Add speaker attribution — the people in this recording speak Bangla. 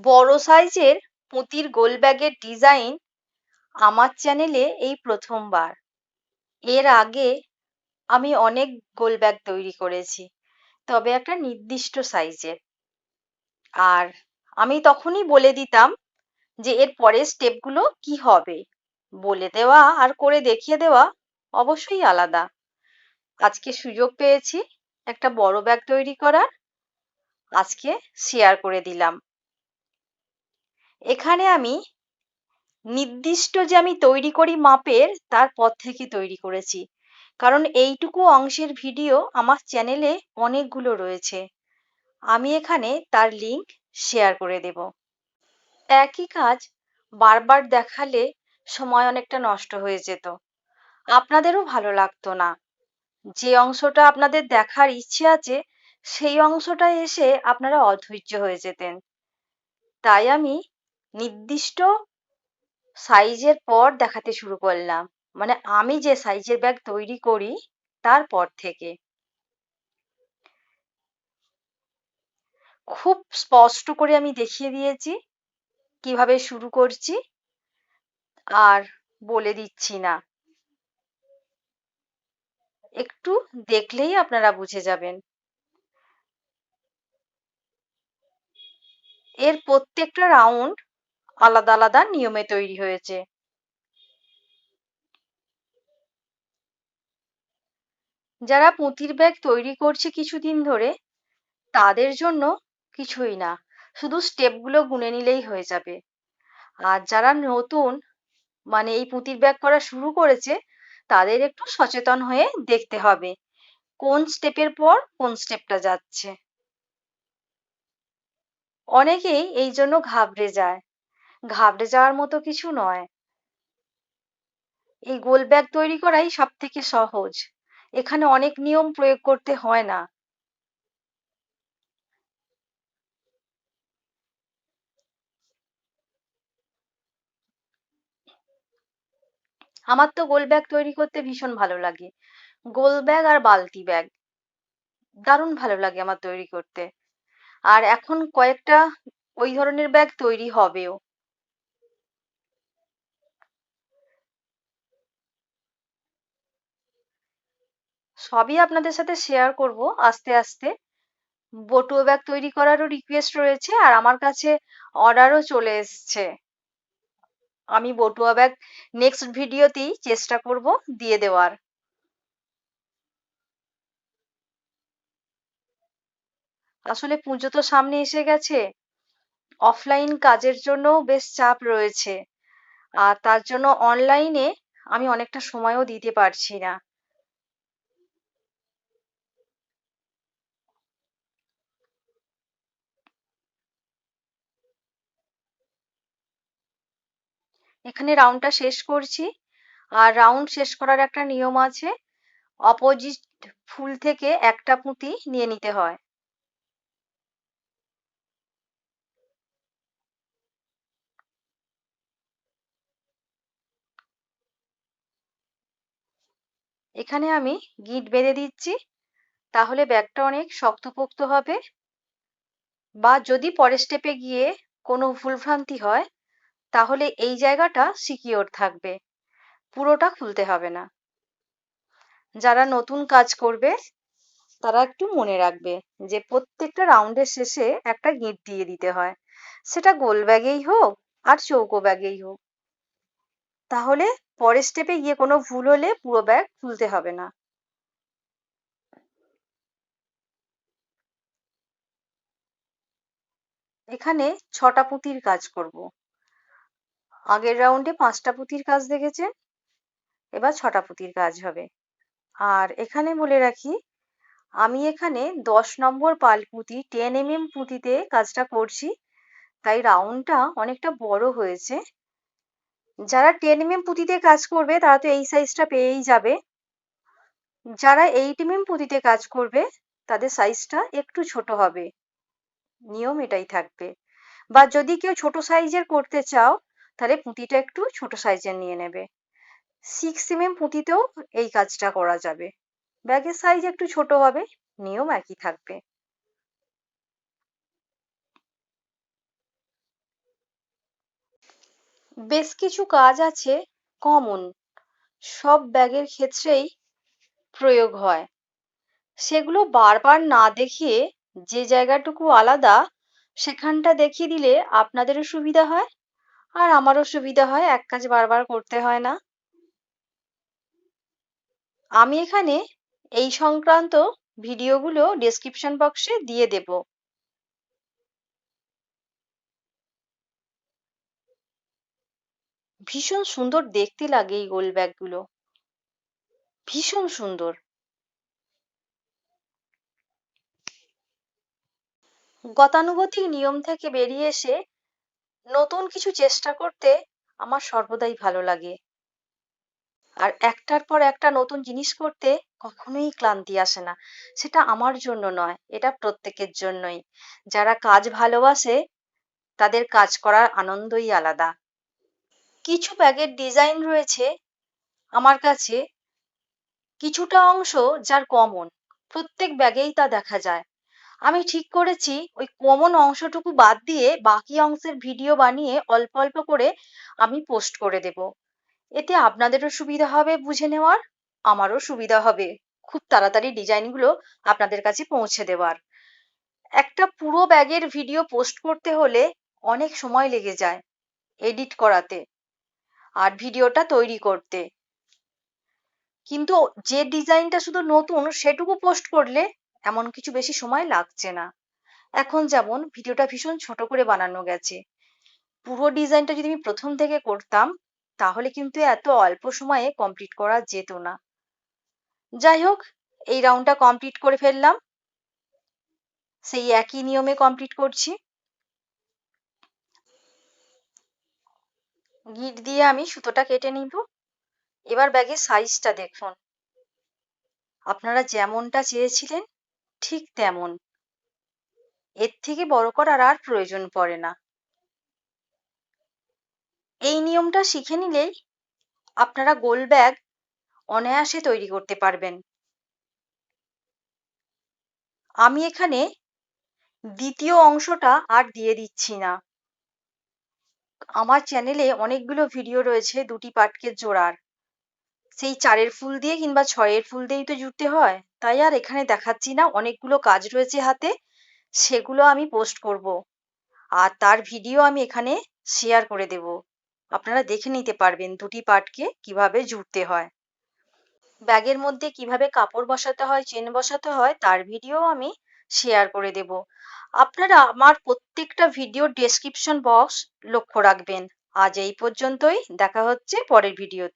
Speaker 1: বড় সাইজের পুঁতির গোল ব্যাগের ডিজাইন আমার চ্যানেলে এই প্রথমবার। এর আগে আমি অনেক গোল ব্যাগ তৈরি করেছি, তবে একটা নির্দিষ্ট সাইজের। আর আমি তখনই বলে দিতাম যে এর পরের স্টেপগুলো কি হবে। বলে দেওয়া আর করে দেখিয়ে দেওয়া অবশ্যই আলাদা। আজকে সুযোগ পেয়েছি একটা বড় ব্যাগ তৈরি করার। আজকে শেয়ার করে দিলাম। এখানে আমি নির্দিষ্ট যে আমি তৈরি করি মাপের তারপর থেকে তৈরি করেছি। কারণ এইটুকু অংশের ভিডিও আমার চ্যানেলে অনেকগুলো রয়েছে। আমি এখানে তার লিংক শেয়ার করে দেব। একই কাজ বারবার দেখালে সময় অনেকটা নষ্ট হয়ে যেত। আপনাদেরও ভালো লাগতো না। যে অংশটা আপনাদের দেখার ইচ্ছে আছে, সেই অংশটা এসে আপনারা অধৈর্য হয়ে যেতেন। তাই আমি নির্দিষ্ট সাইজের পর দেখাতে শুরু করলাম। মানে আমি যে সাইজের ব্যাগ তৈরি করি, তারপর থেকে। খুব স্পষ্ট করে আমি দেখিয়ে দিয়েছি, কীভাবে শুরু করছি, আর বলে দিচ্ছি না। একটু দেখলেই আপনারা বুঝে যাবেন। এর প্রত্যেকটা রাউন্ড আলাদা আলাদা নিয়মে তৈরি হয়েছে। যারা পুঁতির ব্যাগ তৈরি করছে কিছুদিন ধরে, তাদের জন্য কিছুই না, শুধু স্টেপগুলো গুনে নিলেই হয়ে যাবে। আর যারা নতুন মানে এই পুঁতির ব্যাগ করা শুরু করেছে, তাদের একটু সচেতন হয়ে দেখতে হবে, কোন স্টেপের পর কোন স্টেপটা যাচ্ছে। অনেকেই এই জন্য ঘাবড়ে যায়। ঘাবড়ে যাওয়ার মতো কিছু নয়। এই গোল ব্যাগ তৈরি করাই সব থেকে সহজ। এখানে অনেক নিয়ম প্রয়োগ করতে হয় না। আমার তো গোল ব্যাগ তৈরি করতে ভীষণ ভালো লাগে। গোল ব্যাগ আর বালতি ব্যাগ। দারুণ ভালো লাগে আমার তৈরি করতে। আর এখন কয়েকটা ওই ধরনের ব্যাগ তৈরি হবেও। সবই আপনাদের সাথে শেয়ার করব আস্তে আস্তে। বটুয়া ব্যাগ তৈরি করারও রিকোয়েস্ট রয়েছে আর আমার কাছে অর্ডারও চলে এসছে। আমি বটুয়া ব্যাগ নেক্সট ভিডিওতেই চেষ্টা করব দিয়ে দেওয়ার। আসলে পুজো তো সামনে এসে গেছে। অফলাইন কাজের জন্য বেশ চাপ রয়েছে। আর তার জন্য অনলাইনে আমি অনেকটা সময়ও দিতে পারছি না। এখানে রাউন্ডটা শেষ করছি। আর রাউন্ড শেষ করার একটা নিয়ম আছে অপোজিট ফুল থেকে একটা পুঁতি নিয়ে নিতে হয়। এখানে আমি গিট বেঁধে দিচ্ছি, তাহলে ব্যাগটা অনেক শক্তপোক্ত হবে। বা যদি পরের স্টেপে গিয়ে কোনো ভুলভ্রান্তি হয় তাহলে এই জায়গাটা সিকিওর থাকবে। পুরোটা খুলতে হবে না। যারা নতুন কাজ করবে, তারা একটু মনে রাখবে যে প্রত্যেকটা রাউন্ডের শেষে একটা গিঁট দিয়ে দিতে হয়। সেটা গোল ব্যাগেই হোক আর চৌকো ব্যাগেই হোক। তাহলে পরের স্টেপে গিয়ে কোনো ভুল হলে পুরো ব্যাগ খুলতে হবে না। এখানে ছটা পুঁতির কাজ করব। আগের রাউন্ডে পাঁচটা পুঁতির কাজ দেখেছেন? এবার ছটা পুঁতির কাজ হবে। আর এখানে বলে রাখি, আমি এখানে দশ নম্বর পাল পুঁতি টেন এম এম পুঁতিতে কাজটা করছি। তাই রাউন্ডটা অনেকটা বড় হয়েছে। যারা টেন এম এম পুঁতিতে কাজ করবে, তারা তো এই সাইজটা পেয়েই যাবে। যারা এইট এম এম পুঁতিতে কাজ করবে, তাদের সাইজটা একটু ছোট হবে। নিয়ম এটাই থাকবে। বা যদি কেউ ছোট সাইজের করতে চাও তাহলে পুঁতিটা একটু ছোট সাইজের নিয়ে নেবে। সিক্স এম এম পুঁতিতেও এই কাজটা করা যাবে। ব্যাগের সাইজ একটু ছোট হবে, নিয়ম একই থাকবে। বেশ কিছু কাজ আছে কমন সব ব্যাগের ক্ষেত্রেই প্রয়োগ হয়। সেগুলো বারবার না দেখিয়ে যে জায়গাটুকু আলাদা, সেখানটা দেখিয়ে দিলে আপনাদেরও সুবিধা হয়। আর আমারও সুবিধা হয়, এক কাজ বারবার করতে হয় না। আমি এখানে এই সংক্রান্ত ভিডিওগুলো ডেসক্রিপশন বক্সে দিয়ে দেব। ভীষণ সুন্দর দেখতে লাগে এই গোল। ব্যাগগুলো ভীষণ সুন্দর। গতানুগতিক নিয়ম থেকে বেরিয়ে এসে নতুন কিছু চেষ্টা করতে আমার সর্বদাই ভালো লাগে। আর একটার পর একটা নতুন জিনিস করতে কখনোই ক্লান্তি আসে না। সেটা আমার জন্য নয়, এটা প্রত্যেকের জন্যই। যারা কাজ ভালোবাসে, তাদের কাজ করার আনন্দই আলাদা। কিছু ব্যাগের ডিজাইন রয়েছে আমার কাছে, কিছুটা অংশ যার কমন, প্রত্যেক ব্যাগেই তা দেখা যায়। আমি ঠিক করেছি, ওই কমন অংশটুকু বাদ দিয়ে বাকি অংশের ভিডিও বানিয়ে অল্প অল্প করে আমি পোস্ট করে দেব। এতে আপনাদেরও সুবিধা হবে বুঝে নেওয়ার, আমারও সুবিধা হবে। খুব তাড়াতাড়ি ডিজাইনগুলো আপনাদের কাছে পৌঁছে দেওয়ার। একটা পুরো ব্যাগের ভিডিও পোস্ট করতে হলে অনেক সময় লেগে যায় এডিট করাতে আর ভিডিওটা তৈরি করতে। কিন্তু যে ডিজাইনটা শুধু নতুন সেটুকু পোস্ট করলে এমন কিছু বেশি সময় লাগছে না। এখন যেমন ভিডিওটা ভীষণ ছোট করে বানানো গেছে। পুরো ডিজাইনটা যদি আমি প্রথম থেকে করতাম, তাহলে কিন্তু এত অল্প সময়ে কমপ্লিট করা যেত না। যাই হোক, এই রাউন্ডটা কমপ্লিট করে ফেললাম। সেই একই নিয়মে কমপ্লিট করছি। গিট দিয়ে আমি সুতোটা কেটে নিব। এবার ব্যাগের সাইজটা দেখুন। আপনারা যেমনটা চেয়েছিলেন ঠিক তেমন। এর থেকে বড় করার আর প্রয়োজন পড়ে না। এই নিয়মটা শিখে নিলেই আপনারা গোল ব্যাগ অনায়াসে তৈরি করতে পারবেন। আমি এখানে দ্বিতীয় অংশটা আর দিয়ে দিচ্ছি না। আমার চ্যানেলে অনেকগুলো ভিডিও রয়েছে দুটি পাটকে জোড়ার। সেই চারের ফুল দিয়ে কিংবা ছয়ের ফুল দিয়েই তো জুড়তে হয়। তাই আর এখানে দেখাচ্ছি না, অনেকগুলো কাজ রয়েছে হাতে, সেগুলো আমি পোস্ট করব। আর তার ভিডিও আমি এখানে শেয়ার করে দেব। আপনারা দেখে নিতে পারবেন দুটি পাটকে কীভাবে জুড়তে হয়। ব্যাগের মধ্যে কীভাবে কাপড় বসাতে হয়, চেন বসাতে হয়, তার ভিডিও আমি শেয়ার করে দেব। আপনারা আমার প্রত্যেকটা ভিডিও ডেসক্রিপশন বক্স লক্ষ্য রাখবেন। আজ এই পর্যন্তই, দেখা হচ্ছে পরের ভিডিওতে